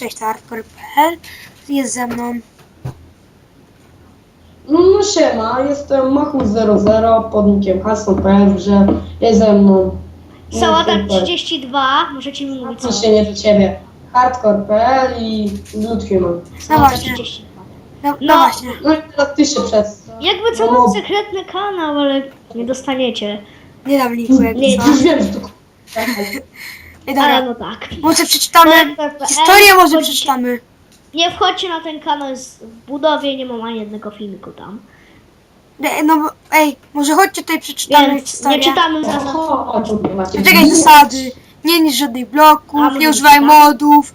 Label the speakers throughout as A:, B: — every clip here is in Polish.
A: Cześć, to hardcore.pl. Jest ze mną.
B: No, no siema, jestem Machu00 pod nickiem hasło.pl, że jest ze mną.
C: Sałata
B: No, super.
C: 32, możecie mi mówić
B: Co
C: co?
B: się nie do ciebie. Hardcore.pl i Ludhuman.
A: No
C: Sałata
A: właśnie.
C: 32.
A: No, no,
C: No.
A: właśnie.
B: No i teraz ty się przedstaw.
C: Jakby co
B: No,
C: mam sekretny kanał, ale nie dostaniecie.
A: Nie dam linku, jakby
C: Nie,
A: co.
B: Już wiem, że to
A: Ej,
C: Ale
A: dobra,
C: no tak.
A: może przeczytamy. Historię może przeczytamy.
C: Nie wchodźcie na ten kanał, jest w budowie, nie mam ani jednego filmiku tam.
A: Ej, No, bo- ej, może chodźcie tutaj przeczytamy
C: Więc nie
A: historię.
C: czytamy.
B: O, macie.
A: Czekaj, zasady. Nie niż żadnych
C: A,
A: bloków, nie używaj modów.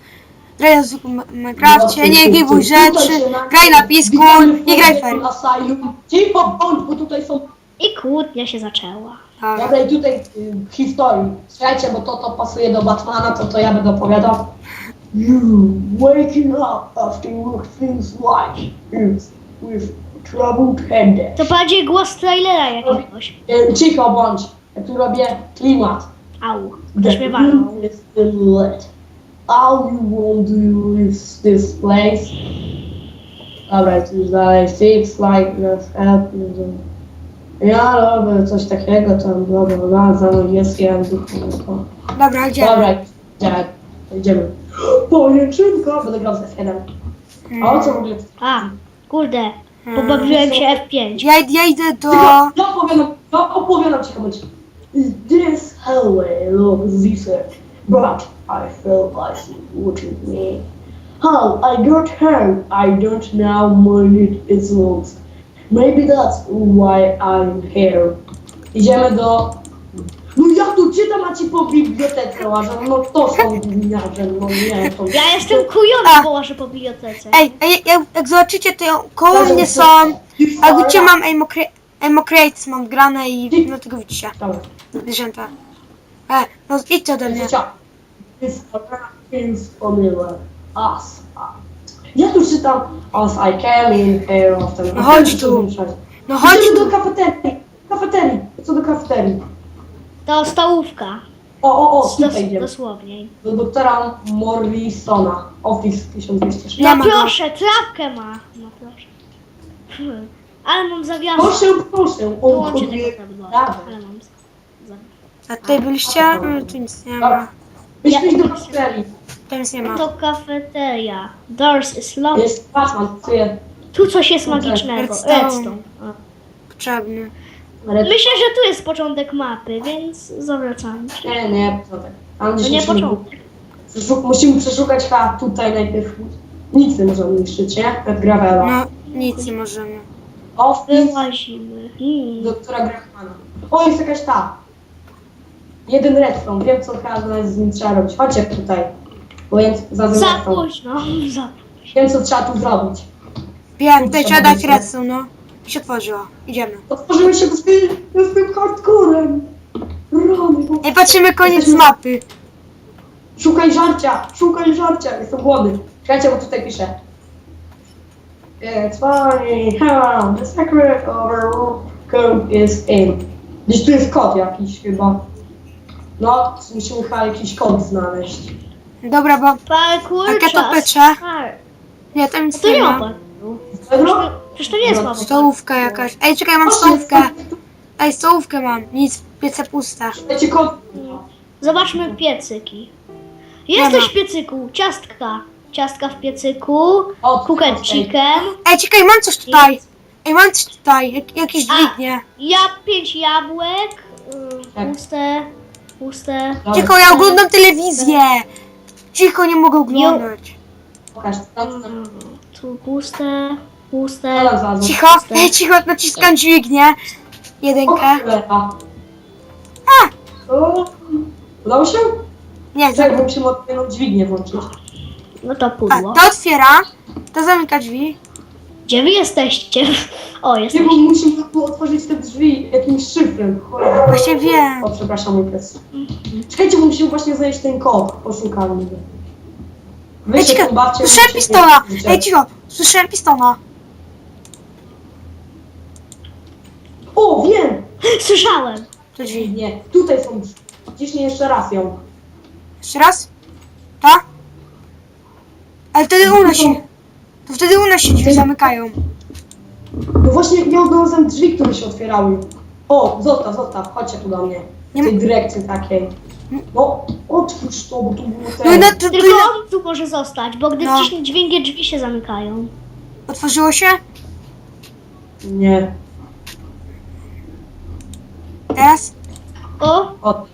A: Graj na zwykłym Minecrafcie, nie gibuj rzeczy, graj na pisku, nie graj fair.
B: Asylum. Cicho bądź, bo tutaj są...
C: I kłótnia się zaczęła.
A: Tak.
B: Dobra, i tutaj y, historii. Słuchajcie, bo to, to pasuje do Batmana, to to ja będę opowiadał. You waking up after work things like this with troubled headache.
C: To bardziej głos trailera jakiegoś.
B: E, Cicho bądź, ja tu robię klimat.
C: Au, ktoś mnie walnął.
B: is still lit. All you want to is this place. Dobra, to już dalej. Six like help you. Ja robię coś takiego, tam bla bla bla, za angielskie języku.
A: Dobra, gdzie?
B: Dobra, idziemy. idziemy. Pojęczynka, będę grał z F1. A o co w ogóle?
C: A, kurde, pobawiłem się F5.
A: Ja, ja idę do...
B: Ja opowiadam, ja opowiadam ci komuś. This hallway looks different, but I feel like watching me. How I got here, I don't know when it is lost. Maybe that's why I'm here. Idziemy do... No ja tu czytam, a ci po bibliotece łażę. No to są gówniarze, no nie, to...
C: Ja jestem kujowy,
A: A.
C: bo łażę po bibliotece.
A: Ej, ej, jak, jak zobaczycie, to koło mnie są... A gdzie mam Crates, mam grane i no tego widzicie.
B: Dobra.
A: Zwierzęta. E, no idźcie ode mnie.
B: This is familiar. As. Ja tu czytam As I came in here often.
A: No chodź tu. No chodź
B: Chodź
A: tu.
B: do kafeterii. Kafeterii. Co do kafeterii?
C: To stołówka.
B: O, o, o,
C: Dos,
B: tutaj idziemy.
C: dosłownie.
B: Do doktora Morrisona. Office 1206.
A: Nie
C: No
A: ma go.
C: proszę, trawkę ma. No proszę. Hmm. Ale mam zawiasy.
B: Proszę, proszę. On
C: Połączę
B: chodzi
C: tego tablowa.
B: prawdę.
C: Ale mam za-
A: A tutaj byliście? Mm, Tu nic nie ma.
B: Myśmy do kafeterii.
A: Tu nic nie ma.
C: To kafeteria. Doors is locked.
B: Jest Batman, pracuje.
C: Tu coś jest magicznego.
A: Redstone.
C: Redstone. A.
A: Potrzebny.
C: Myślę, że tu jest początek mapy, więc zawracam.
B: Nie, nie, początek. Tam
C: To nie
B: musimy-
C: początek.
B: Przeszuk- Musimy przeszukać chyba tutaj najpierw. Nic nie możemy niszczyć, nie? Pet Gravela.
A: No, nic nie możemy.
B: Office
C: Wyłazimy. Hmm.
B: doktora Grahmana. O, jest jakaś ta. Jeden redstone. Wiem, co chyba z nim trzeba robić. Chodźcie tutaj. Bo jest za
C: Za
B: redstone.
C: późno. Za
B: Wiem, co trzeba tu zrobić.
A: Wiem, tutaj trzeba dać redstone, no. I się otworzyło. Idziemy.
B: Otworzyły się z tym, z tym hardcorem. Rany. bo-
A: Ej, patrzymy koniec
B: Jesteśmy-
A: mapy.
B: Szukaj żarcia, szukaj żarcia. Jestem głodny. Czekajcie, bo tutaj piszę. It's funny how the secret of our code is in. Gdzieś tu jest kod jakiś chyba. No, musimy chyba jakiś kod znaleźć.
A: Dobra, bo...
C: Parkour
A: Takie to
C: czas.
A: pycze.
C: Par-
A: Nie, tam nic
C: To
A: nie
C: nie ma? Przecież to nie jest mapa.
A: Stołówka jakaś. Ej, czekaj, mam stołówkę. Ej, stołówkę mam. Nic, piece puste.
B: Dajcie kod.
C: Zobaczmy piecyki. Jesteś
A: ma.
C: w piecyku. Ciastka. Ciastka w piecyku.
B: O,
C: chicken.
A: Ej, czekaj, mam coś tutaj. Ej, mam coś tutaj. Jak, jakieś
C: A.
A: dźwignie.
C: Ja pięć jabłek. y,
B: Tak.
C: Puste. Puste.
B: Dobra,
A: Cicho, ja oglądam telewizję. Cicho, nie mogę oglądać.
B: Pokaż. Tam, tam,
C: Tu puste. Puste.
B: znalazłem.
A: Cicho, ej, cicho, naciskam dźwignię.
B: O,
A: Jedynkę.
B: cholera. O, Udało się?
A: Nie,
B: Tak, bo musimy dźwignię włączyć.
C: No to
A: A,
C: pudło.
A: to otwiera. To zamyka drzwi.
C: Gdzie wy jesteście? O,
B: Nie,
C: jesteście.
B: bo musimy tu otworzyć te drzwi jakimś szyfrem. Cholera.
A: Właśnie wiem.
B: O, przepraszam, mój pies. Czekajcie, bo musimy właśnie znaleźć ten kod. Poszukamy go.
A: Ej,
B: Wy się
A: cicho, słyszałem
B: się
A: pistona.
B: nie-
A: Ej, cicho, słyszałem pistona.
B: O, wiem!
C: Słyszałem.
A: To drzwi.
B: Nie, tutaj są drzwi. Ciśnij jeszcze raz ją.
A: Jeszcze raz? Ta? Ale wtedy u nas się... To wtedy u nas się drzwi zamykają.
B: No właśnie nie odnalazłem drzwi, które się otwierały. O, zostaw, zostaw, chodźcie tu do mnie.
A: Nie
B: W tej
A: ma-
B: dyrekcji takiej. No, otwórz to, bo tu było
A: No i
B: ten.
A: na, to, to,
C: Tylko on tu może zostać, bo gdy
A: No.
C: wciśnie dźwiękie drzwi się zamykają.
A: otworzyło się?
B: Nie.
A: Teraz?
C: O,
B: O,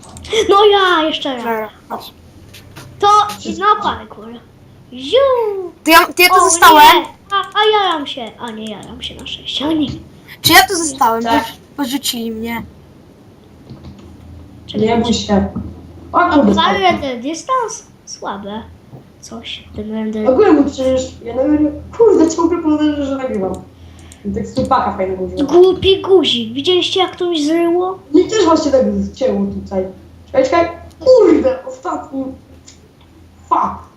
C: no ja jeszcze raz.
A: Dobra, chodź.
C: To i na parkour. Ziu!
A: To ja, to ja tu
C: O,
A: zostałem?
C: Nie. A, a jaram się. A nie jaram się na szczęście. O nie.
A: Czy ja tu zostałem?
B: Tak.
A: Porzucili mnie.
B: nie bój się. O kurde.
C: Ale render dystans? Słabe. Coś. Ten render.
B: Ogólnie mu przecież, ja nagrywam, kurde, ciągle powiem, że nagrywam. Tak snupaka fajnego użyłem.
C: Głupi guzik. Widzieliście jak to mi zryło?
B: Mi też właśnie tak cięło tutaj. Czekaj, czekaj. Kurde, ostatni. Fuck.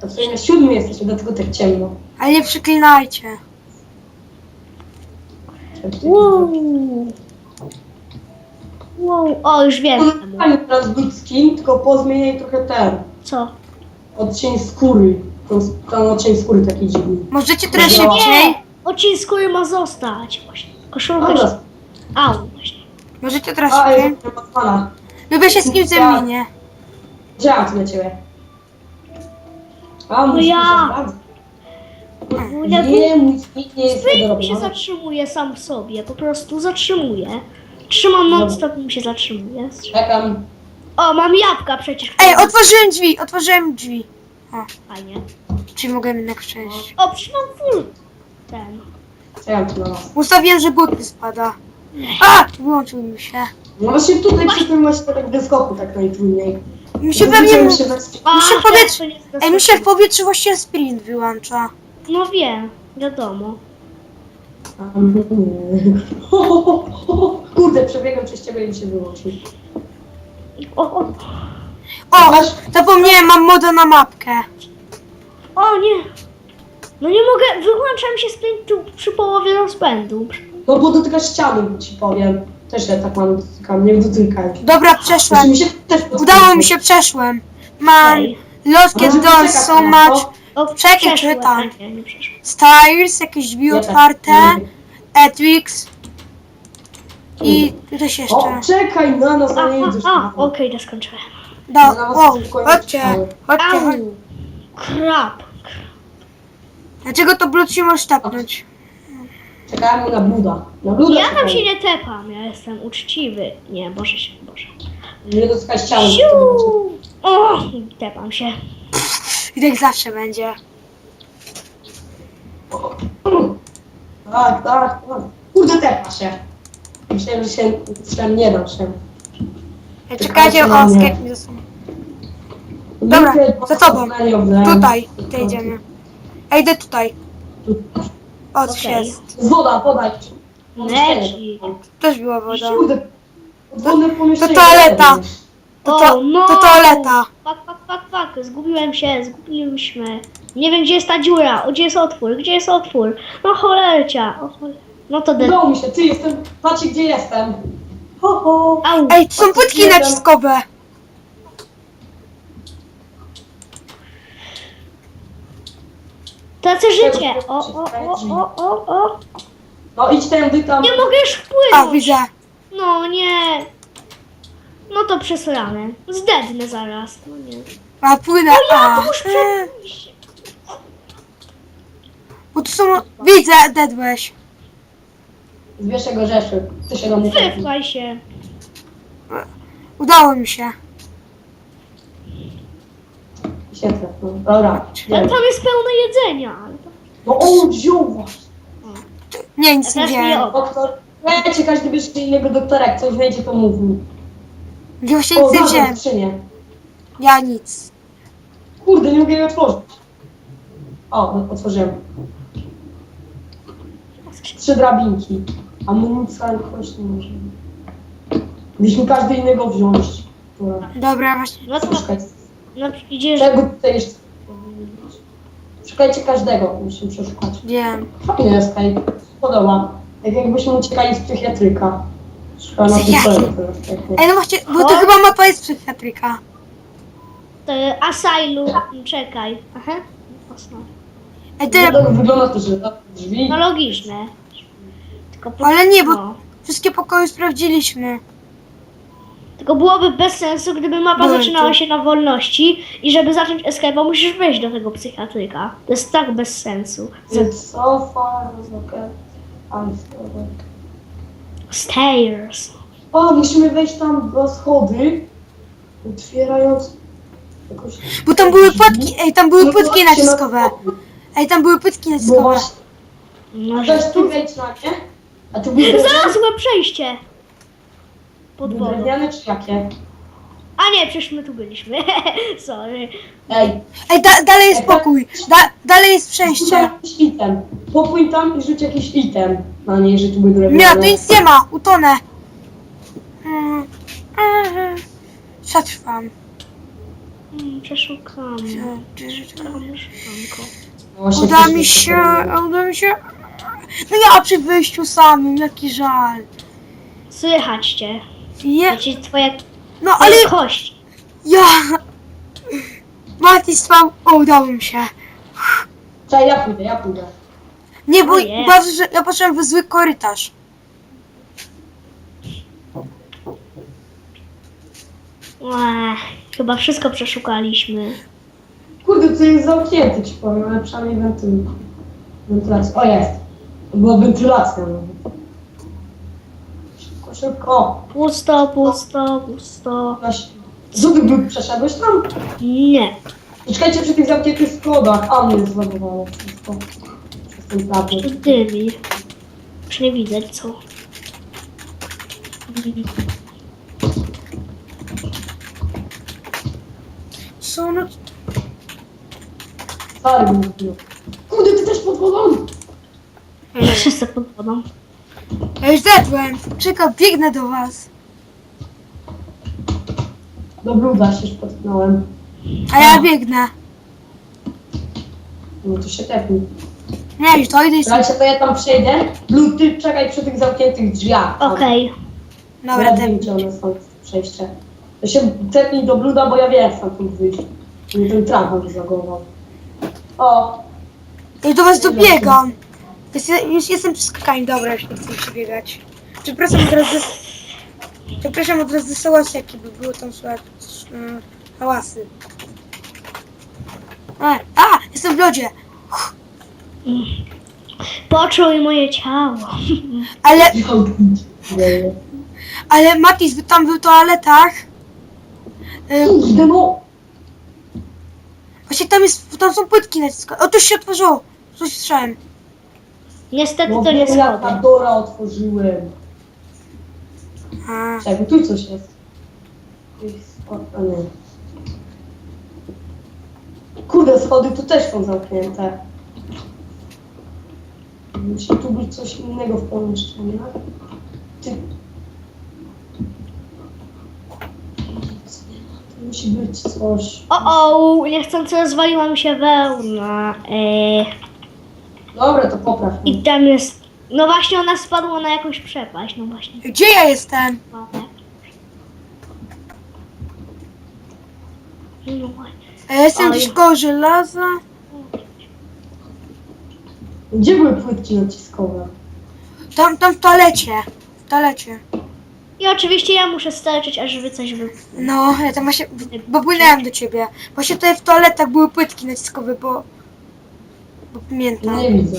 B: To w sumie na siódmym jesteśmy, dlatego tak ciemno.
A: Ale nie przeklinajcie.
C: Wow. Wow. O, już wiem.
B: Fajny teraz good skin, tylko pozmieniaj trochę ten.
C: Co?
B: Odcień skóry. Ten, ten odcień skóry taki dziwny.
A: Możecie trochę
B: Dobra.
A: szybciej?
C: Odcień skóry ma zostać. Właśnie. Koszulka się...
B: Dobra.
C: Au, właśnie.
A: Możecie trochę
B: A,
A: szybciej?
B: jest.
A: Lubię się z kimś zamienię.
B: Działam tu na ciebie. A, mój
C: No ja.
B: skin się.
C: No, ja
B: Nie, mój skin nie jest do
C: się zatrzymuje sam w sobie, po prostu zatrzymuje. Trzymam non-stop i mi się zatrzymuje.
B: Czekam.
C: O, mam jabłka przecież.
A: Ej, otworzyłem drzwi, otworzyłem drzwi.
C: Fajnie.
A: Czyli mogę jednak przejść.
C: O, przecież mam full ten.
B: Czekam tu na was.
A: Ustawiłem, że but spada. A! Wyłączył mi się.
B: No właśnie tutaj przy tym właśnie tak wyskoku tak najtrudniej.
A: Mi się pewnie...
B: mi się tak-
C: A,
A: Mi się
C: teraz to nie jest
A: Ej, mi się w powietrzu właśnie sprint wyłącza.
C: No wiem, wiadomo.
B: Kurde, przebiegłem przez ciebie i mi się wyłączył.
C: O, o,
A: O!
B: Masz?
A: Zapomniałem, mam modę na mapkę.
C: o nie. No nie mogę, wyłączam się sprint tu przy połowie rozpędu.
B: No bo dotyka ściany, ci powiem. Też ja tak mam, dotykam, nie dotykaj.
A: Dobra, przeszłem.
B: mi się też
A: Udało mi się, przeszłem. Mam
C: Ej.
A: lost
B: Może
A: doors
B: poczekać
A: so
B: na
A: much.
B: to.
C: O,
A: Czekaj, czytam.
C: Nie, nie przeszłem.
A: Stairs, jakieś drzwi
B: Nie, tak,
A: otwarte.
B: nie.
A: Etrix. I coś
B: O,
A: jeszcze.
B: czekaj na nas,
C: A,
B: nie
C: a,
B: idziesz
C: a, okej, to skończyłem.
A: Do,
B: was
A: o, chodźcie, chodźcie, chodźcie.
C: Au. Krab.
A: Dlaczego to blut się może tapnąć?
B: Czekałem na Buda. Na Buda
C: Ja tam się nie tepam, ja jestem uczciwy. Nie, Boże się, Boże.
B: Nie dotykaj ściany.
C: Siu! O, tepam się.
A: I tak zawsze będzie.
B: Tak, tak, tak. Kurde, tepa się. Myślałem, że się, myślałem, nie dam się.
A: Ej, Czekajcie, o, skate mi. Dobra, za tobą. Tutaj, tutaj idziemy. Ej, idę tutaj. Coś
C: Okej.
A: jest.
B: Woda, podaj.
C: Leci.
A: Też była woda.
B: Kurde, pomieszczenie.
A: toaleta. To, to,
C: O, no!
A: to toaleta.
C: Fuck, fuck, fuck, fuck, zgubiłem się, zgubiliśmy. Nie wiem, gdzie jest ta dziura, o, gdzie jest otwór, gdzie jest otwór? No cholercia, o cholera. No to de...
B: Udało mi się, ty jestem, patrzcie gdzie jestem. Ho, ho.
C: Au.
A: Ej, tu są płytki naciskowe.
C: Tracę życie. O, o, o, o, o, o.
B: No idź tędy tam.
C: Nie mogę już
A: A,
C: wpłynąć.
A: widzę.
C: No nie. No to przesrane. Zdednę zaraz. No nie.
A: A, płynę. A,
C: Już
A: e,
C: przed...
A: bo tu są... Widzę, dedłeś.
B: Zbierz jego rzeczy. Ty się do mnie
C: Wypchaj się.
A: Udało mi się.
B: Siedzę. No, dobra.
C: Ale
B: idziemy.
C: tam jest pełno jedzenia. ale to-
B: No on wziął właśnie.
A: Nie, nic nie
C: Też mi
A: wiem.
B: Doktor, wiecie, każdy bierze innego doktora, jak coś znajdzie, to mów mi.
A: Ja właśnie
B: O,
A: nic nie wziąłem.
B: skrzynię.
A: Ja nic.
B: Kurde, nie mogę jej otworzyć. O, no, otworzyłem. Trzy drabinki. Amunicja, ale chodź nie może. Mieliśmy każdy innego wziąć. Dobra.
A: Dobra, właśnie.
C: No to
B: Szukać.
C: No, idziesz.
B: Czego tutaj jeszcze powinien być? Szukajcie każdego, musimy przeszukać.
A: Wiem.
B: Fajnie jest tutaj. Podoba. Tak jakbyśmy uciekali z psychiatryka. Szukam na tak.
A: Ej, no właśnie, bo to
C: O.
A: chyba mapa jest psychiatryka.
C: To Asylum. Czekaj. Aha. Mocno.
A: Ej,
B: No
A: ty,
B: to wygląda to, że tam drzwi.
C: No logiczne. Tylko po...
A: Ale nie, bo-
C: no.
A: wszystkie pokoje sprawdziliśmy.
C: Tylko byłoby bez sensu, gdyby mapa
A: Byłem
C: zaczynała się na wolności i żeby zacząć escape'a musisz wejść do tego psychiatryka. To jest tak bez sensu.
B: It's so far, okay. I'm sorry.
C: Stairs.
B: O, musimy wejść tam do schody, otwierając jakoś...
A: Bo tam były płytki, ej, tam były
B: No
A: płytki naciskowe. Ej, tam były płytki
B: Bo
A: naciskowe.
B: właśnie,
C: No,
B: weź
C: że...
B: tu wejdź na nie, a tu były
C: Znalazłem przejście! Pod wodą.
B: drewniane czy jakie?
C: A nie, przecież my tu byliśmy. Sorry.
B: Ej,
A: Ej, da, dalej jest pokój. Da, dalej jest
B: rzuć
A: przejście.
B: jakiś item. Popój tam i rzuć jakiś item na niej, że tu były
A: Nie,
B: drewniane.
A: tu nic nie ma, utonę. Mm, mhm. Przetrwam.
C: Mm, Przeszukamy. Szukamy, szukanko.
B: No właśnie
A: Uda mi
B: nie
A: się, uda mi się. No ja przy wyjściu samym, jaki żal.
C: Słychać cię.
A: Je,
C: Znaczy twoja,
A: no
C: twoja
A: ale
C: kość.
A: ja... Mati spał, o udało mi się.
B: Czekaj, ja pójdę, ja pójdę.
A: Nie, bo
C: Ojej.
A: bardzo, że ja poszedłem w zły korytarz.
C: Ech, chyba wszystko przeszukaliśmy.
B: Kurde, to jest zamknięte ci powiem, ale przynajmniej wentyl... wentylacja. O, jest. To była wentylacja. no. Szybko.
C: Pusto, pusto, pusto.
B: Weź. Ty był, przeszedłeś tam?
C: Nie.
B: Czekajcie przy tych zamkniętych schodach. A mnie zlagowało wszystko. Przez ten tablet.
C: Dymi. Już nie widać co.
A: Co no...
B: Stary. Kurde, ty też pod wodą!
C: Wszyscy pod wodą.
A: Ja już zedłem. Czekaj, biegnę do was.
B: Do bluda się potknąłem.
A: A ja biegnę.
B: No to się tepnij.
A: Nie, już to idę i sobie.
B: Słuchajcie, to ja tam przejdę. Blud, ty czekaj przy tych zamkniętych drzwiach. tam.
C: Okej.
A: Dobra,
B: ja wiem, gdzie one są, przejście. To się tepnij do bluda, bo ja wiem, jak stamtąd wyjść. Mnie ten tramwaj zlagował. O,
A: Ja do was dobiegam. Jest, już jestem przy skakaniu, dobra, już nie chcę przebiegać. Przepraszam od razu... Przepraszam od razu za hałasy, jakie by było tam słychać. mm, Hałasy. A, a, jestem w lodzie.
C: Poczuj moje ciało.
A: Ale, ale Matis, by tam był w toaletach. Y,
B: Kurde, no.
A: Właśnie tam jest, tam są płytki naciskowe. O, tu się otworzyło. Coś słyszałem.
C: Niestety
B: No
C: to nie
B: wiem, jak
C: schody.
B: Pandora otworzyłem.
A: A,
B: Czekaj, tu coś jest. Tu jest- O, o nie. Kurde, schody tu też są zamknięte. Musi tu być coś innego w pomieszczeniu. Ty... Tu musi być coś.
C: O, o, niechcący rozwaliła mi się wełna. Eee,
B: Dobra, to popraw.
C: I tam jest... No właśnie ona spadła na jakąś przepaść. No właśnie.
A: gdzie ja jestem?
C: spadła. No właśnie.
A: A ja jestem
C: Oj.
A: gdzieś koło żelaza.
B: Gdzie były płytki naciskowe?
A: Tam, tam w toalecie. W toalecie.
C: I oczywiście ja muszę starczyć, aż wy coś wy...
A: No, ja tam właśnie, bo płynąłem do ciebie. Właśnie tutaj w toaletach były płytki naciskowe, bo... Bo pamiętam.
B: Nie widzę.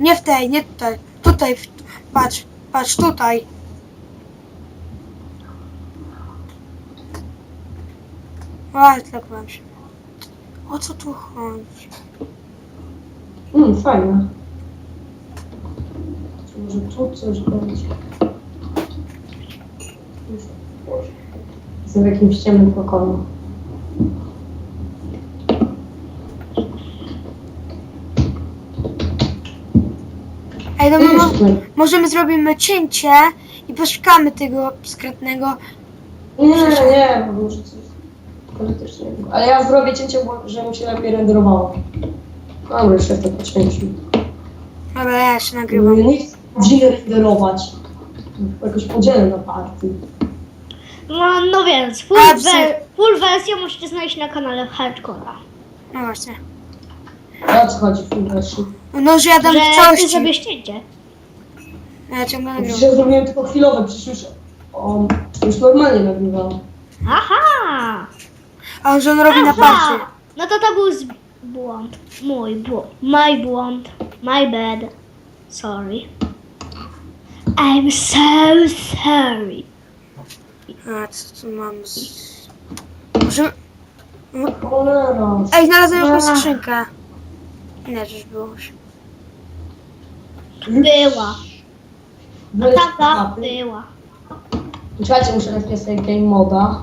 A: Nie w tej, nie tutaj. Tutaj, w, patrz, patrz, tutaj. A, zlogowałem się. O co tu chodzi?
B: Mm, fajne. Czy może tu coś będzie? Jestem w jakimś ciemnym pokoju.
A: Ej, no, mo,
B: Jeszcze.
A: Możemy zrobimy cięcie i poszukamy tego skretnego.
B: Nie, nie, bo może coś politycznego. Ale ja zrobię cięcie, bo że mu się lepiej renderowało. Dobra, już jestem po cięciu.
A: Dobra, ja jeszcze nagrywam.
B: Nie chcę renderować. Jakoś podzielę na party.
C: No, no więc, full,
A: A,
C: we, full wersję możecie znaleźć na kanale Hardcora.
A: No właśnie.
B: O co chodzi w tym wreszcie?
A: No, że ja dam
C: Że
A: w
C: ty
A: całości.
C: sobie ścięcie.
A: Ja ciągle nagrywam.
B: Ja zrobiłem tylko chwilowe, przecież już, o, już normalnie nagrywam.
C: Aha!
A: A on, że on robi na
C: Aha!
A: party.
C: No to to był z... błąd. Mój błąd. My błąd. My bad. Sorry. I'm so sorry.
A: A, co tu mam z... Może...
B: Cholera.
A: Ej, znalazłem jakąś
C: Ach.
A: skrzynkę. Nie, żeś było już.
C: Była. A
B: Wyleć
C: taka
B: mapy.
C: była.
B: Czekajcie, muszę napisać sobie game moda.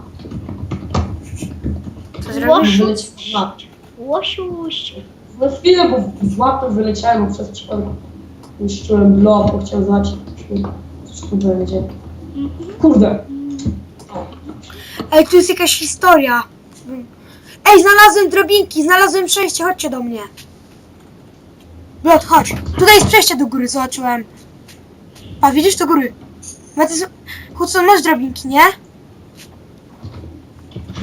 A: Co zrobisz?
C: Łosiuś.
B: Wyleć z mapy.
C: Łosiuś.
B: No chwilę, bo z mapy wyleciałem, bo przez przypadek niszczyłem blok, bo chciałem zobaczyć, czy tu będzie.
C: Mhm.
B: Kurde.
A: Ej, tu jest jakaś historia. Ej, znalazłem drobinki, znalazłem przejście, chodźcie do mnie. Blot, chodź. Tutaj jest przejście do góry, zobaczyłem. A widzisz do góry? Matys, Hudson, masz drabinki, nie?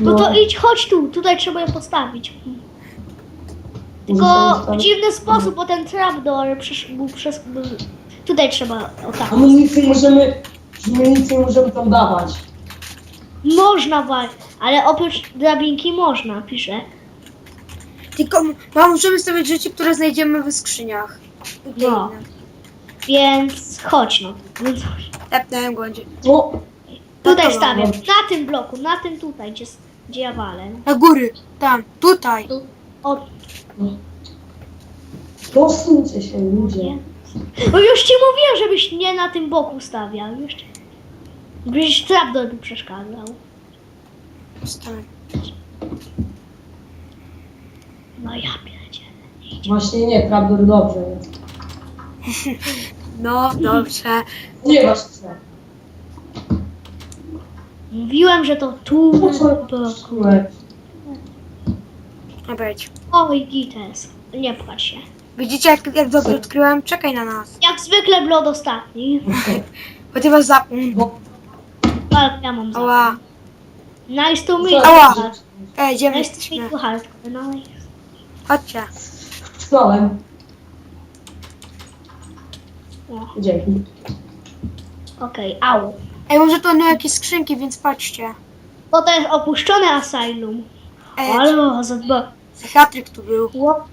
C: No to idź, chodź tu. Tutaj trzeba je postawić. Tylko w dziwny sposób, bo ten trapdoor przesz, był przez... Był, tutaj trzeba o tak.
B: A my nic nie możemy, my nic nie możemy tam dawać.
C: Można właśnie, ale oprócz drabinki można, pisze.
A: Tylko m- no, możemy stawiać rzeczy, które znajdziemy w skrzyniach.
C: No. Więc chodź no. Więc chodź.
A: Tepnąłem głębiej.
B: No,
C: Tutaj
A: Dobra,
C: stawiam, na tym bloku, na tym tutaj, gdzie, gdzie ja walę.
A: Na góry, tam, tutaj.
C: Tu. O,
B: posuńcie się ludzie.
C: no już ci mówiłem, żebyś nie na tym boku stawiał. Już ci... Byś trapdoor tu przeszkadzał.
A: Wstałem.
C: No ja pierdzielę.
B: Właśnie nie, trapdoor dobrze.
A: No, dobrze.
B: Nie właśnie.
C: Mówiłem, że to tu
B: Po co
C: boku.
B: Słuchaj,
A: Dobra, idź.
C: Oj, gites. Nie płacz się.
A: Widzicie, jak, jak dobrze odkryłem? Czekaj na nas.
C: Jak zwykle blod ostatni.
A: Ty was za... Mm.
B: Bo
C: Ale ja mam za.
A: Ała.
C: Nice to meet
B: co?
C: you.
A: Ała.
C: hard.
A: Ej, gdzie my
C: Nice to
A: jesteśmy?
C: meet you, hardcore. Nice.
A: Chodźcie.
B: wstałem. Dzięki.
C: Okej, au.
A: Ej, może to będą jakieś skrzynki, więc patrzcie.
C: Bo to jest opuszczone asylum.
A: Ej,
C: Ale zadba.
A: psychiatryk tu był.
C: Ło-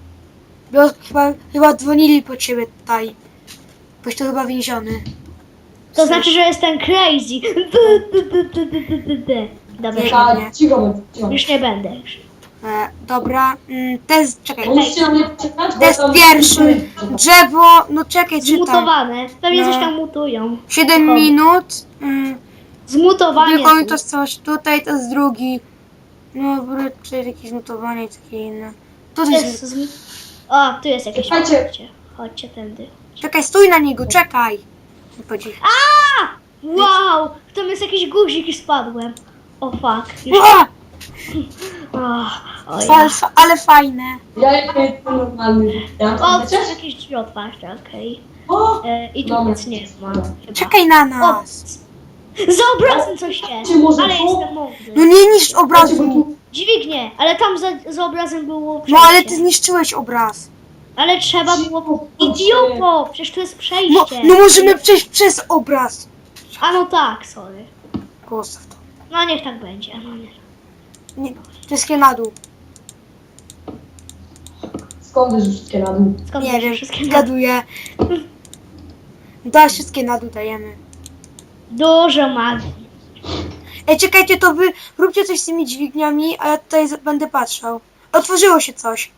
A: Bo chyba, chyba dzwonili po ciebie tutaj. Byś tu chyba więziony.
C: To znaczy, że jestem crazy. Dobra,
A: Nie.
B: Tak, cicho bądź, cicho.
C: już nie będę. Już.
A: E, dobra, mm, test, czekaj. Test pierwszy. Drzewo, no czekaj, czytam.
C: Zmutowane. Pewnie
A: No.
C: coś tam mutują.
A: 7
C: Chodź.
A: minut. Mm,
C: Zmutowanie.
A: Wykonuj to coś tutaj, to jest drugi. No, czy jakieś notowanie i takie inne. To
C: To
A: jest...
C: jest zmu... O, tu jest jakieś. Chodźcie, chodźcie tędy.
A: Czekaj, stój na niego, czekaj. Nie podziw.
C: A! Wow! Tam jest jakiś guzik i spadłem. O fuck. Już...
A: Ua!
C: O
A: Ale, fa- ale fajne.
B: Ja jestem normalny. Ja
C: O, są jakieś drzwi otwarte, okej.
B: O!
C: E, I tu
B: Dobra.
C: nic nie ma. Chyba.
A: Czekaj na
C: O!
A: nas.
C: Za obrazem coś jest!
B: Może
C: Ale
B: tu?
C: jestem mądry.
A: No nie niszcz obrazu.
C: Dźwignie, ale tam za, za obrazem było
A: No ale ty zniszczyłeś obraz.
C: Ale trzeba było... Idioto! Przecież tu jest
A: No,
C: przejście.
A: no możemy przejść przez obraz.
C: A no tak, sorry.
A: Zostaw to.
C: No niech tak będzie. No, nie.
A: Nie, wszystkie na dół.
B: Skąd wiesz wszystkie na dół?
C: Skąd
A: Nie wiem,
C: wszystkie
A: gaduję. Da, wszystkie na dół dajemy.
C: Dużo magii.
A: Ej, czekajcie, to wy róbcie coś z tymi dźwigniami, a ja tutaj z- będę patrzał. Otworzyło się coś.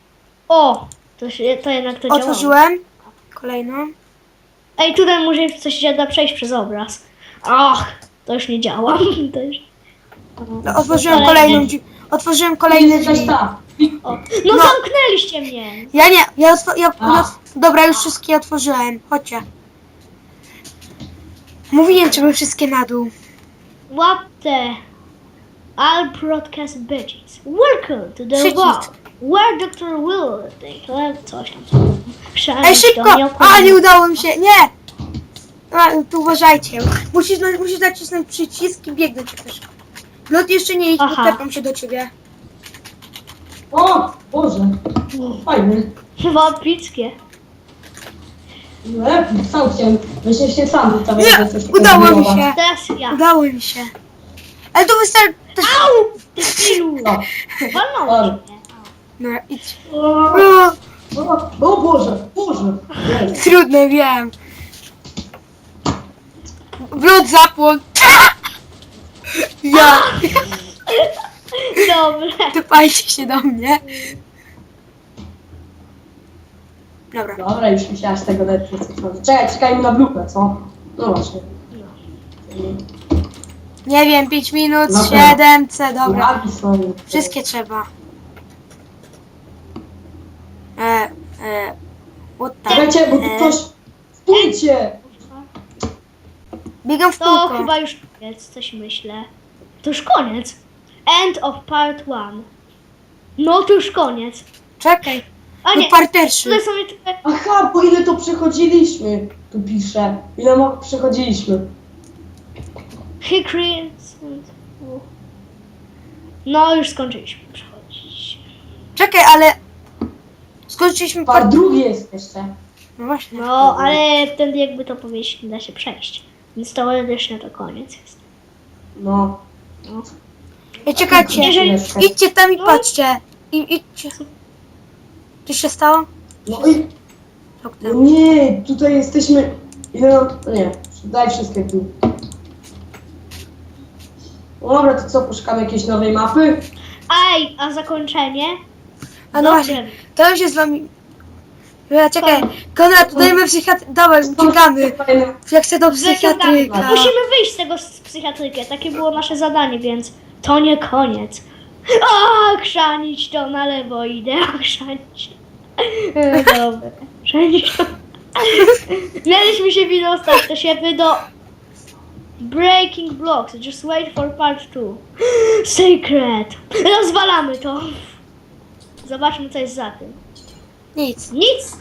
C: O! To, się, to jednak to działa.
A: Otworzyłem. Kolejną.
C: Ej, tutaj może coś się da przejść przez obraz. Ach, to już nie działa. To już...
A: No, otworzyłem
C: Kolejny.
A: kolejną drzwi. Otworzyłem kolejne
B: Jesteś
A: drzwi.
B: tam.
C: O. No,
A: No.
C: zamknęliście mnie!
A: Ja nie, ja, otw- ja,
B: A.
A: ja Dobra, już wszystkie otworzyłem. Chodźcie. Mówiłem, żeby wszystkie na dół.
C: What the... I'll broadcast bitches. Welcome to the
A: Przycisk.
C: vault, where Dr. Will declared coś tam.
A: Ej, szybko! A, nie udało mi się, nie! A, tu uważajcie. Musisz, na- musisz nacisnąć przycisk i biegnąć. Lot jeszcze nie idź,
C: Aha.
A: tepam się do ciebie.
B: O! Boże. Fajny.
C: Wampickie.
B: No ja sam chciałem, myślę się sam wystawiać,
A: Nie,
B: że coś takiego
A: udało mi się.
C: Teraz ja.
A: Udało mi się. Ale to wystarczy... To...
C: Au! Ty pilu!
B: No.
C: Mnie.
A: No, idź.
B: O,
A: O,
B: o, o Boże, Boże. Jezu.
A: trudne, wiem. Wlot zapłon. Ja.
C: Dobra.
A: Typajcie się do mnie. Dobra.
B: Dobra, już myślałaś tego nawet nie chcę wchodzić. Czekaj, czekajmy na blupę, co? No właśnie.
A: Nie wiem, 5 minut,
B: Dobra.
A: 7, C, dobra.
B: Są.
A: Wszystkie trzeba. E, e, what the...
B: Czekajcie, bo tu
A: e,
B: ktoś... Stójcie!
A: Biegam w
C: To
A: kółko.
C: chyba już koniec, coś myślę. To już koniec. End of part one. No to już koniec.
A: Czekaj.
C: A nie,
A: No parterszy.
C: tutaj sobie trochę...
B: Aha, bo ile to przechodziliśmy? Tu pisze. Ile mo- przechodziliśmy?
C: Hickory... No już skończyliśmy przechodzić.
A: Czekaj, ale... Skończyliśmy
B: Part
A: part...
B: drugi jest jeszcze.
A: No właśnie.
C: No, ale wtedy jakby to powiedzieć, nie da się przejść. Więc teoretycznie to koniec jest.
B: No.
C: No.
A: Ej, czekajcie.
C: Jeżeli-
A: Idźcie tam i
C: No.
A: patrzcie. I, idźcie. Co się stało?
B: No i...
A: Rok
B: No
A: temu.
B: nie, tutaj jesteśmy... Ile nam... no Nie, daj wszystkie tu. No dobra, to co, poszukamy jakiejś nowej mapy?
C: Ej, a zakończenie?
A: A no
C: Dobrze.
A: właśnie, to już jest z wami... Ja, czekaj, Konrad, tutaj my psychiatry... Dawaj, uciekamy.
B: Fajne.
A: Ja chcę do psychiatryka.
C: Musimy wyjść z tego z psychiatryki. Takie było nasze zadanie, więc to nie koniec. O, chrzanić to na lewo idę, chrzanić. E, Dobra, chrzanić to. Mieliśmy się widostać, to się by do Breaking Blocks. Just wait for part 2. Secret. Rozwalamy to. Zobaczmy, co jest za tym.
A: Nic.
C: Nic.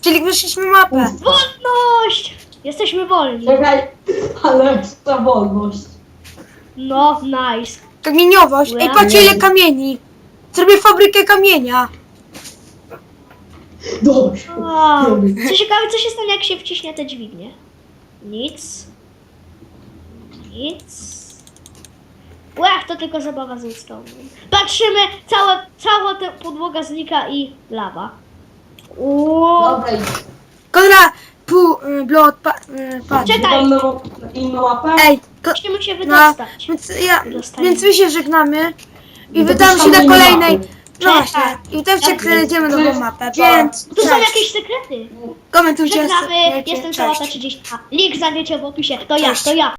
A: Czyli wyszliśmy mapę.
C: Wolność! Jesteśmy wolni.
B: Czekaj, ale ekstra wolność.
C: No, nice.
A: Kamieniowość. Ej, patrzcie ile kamieni. Zrobię fabrykę kamienia.
B: Dobrze.
C: Wow. Co ciekawe, co się stanie, jak się wciśnie te dźwignie? Nic. Nic. Łach, to tylko zabawa z. Patrzymy, cała, cała ta podłoga znika i lawa. Uuu.
B: Dobra,
A: Konrad, pół, y, blot, pa, y, patrz.
C: Czekaj.
B: nową, inną mapę.
A: Ej, ko,
C: Musimy się
A: no,
C: wydostać.
A: więc, ja,
C: Dostajemy.
A: więc my się żegnamy. I wydamy się
B: inną
A: kolejnej. No właśnie. I też się przejdziemy nową mapę, więc
C: Tu są
A: cześć.
C: jakieś sekrety.
A: Komentujcie.
C: Żegnamy,
A: subskrybujcie.
C: jestem
A: Cześć.
C: Sałata 30. Link znajdziecie w opisie. To ja, to ja.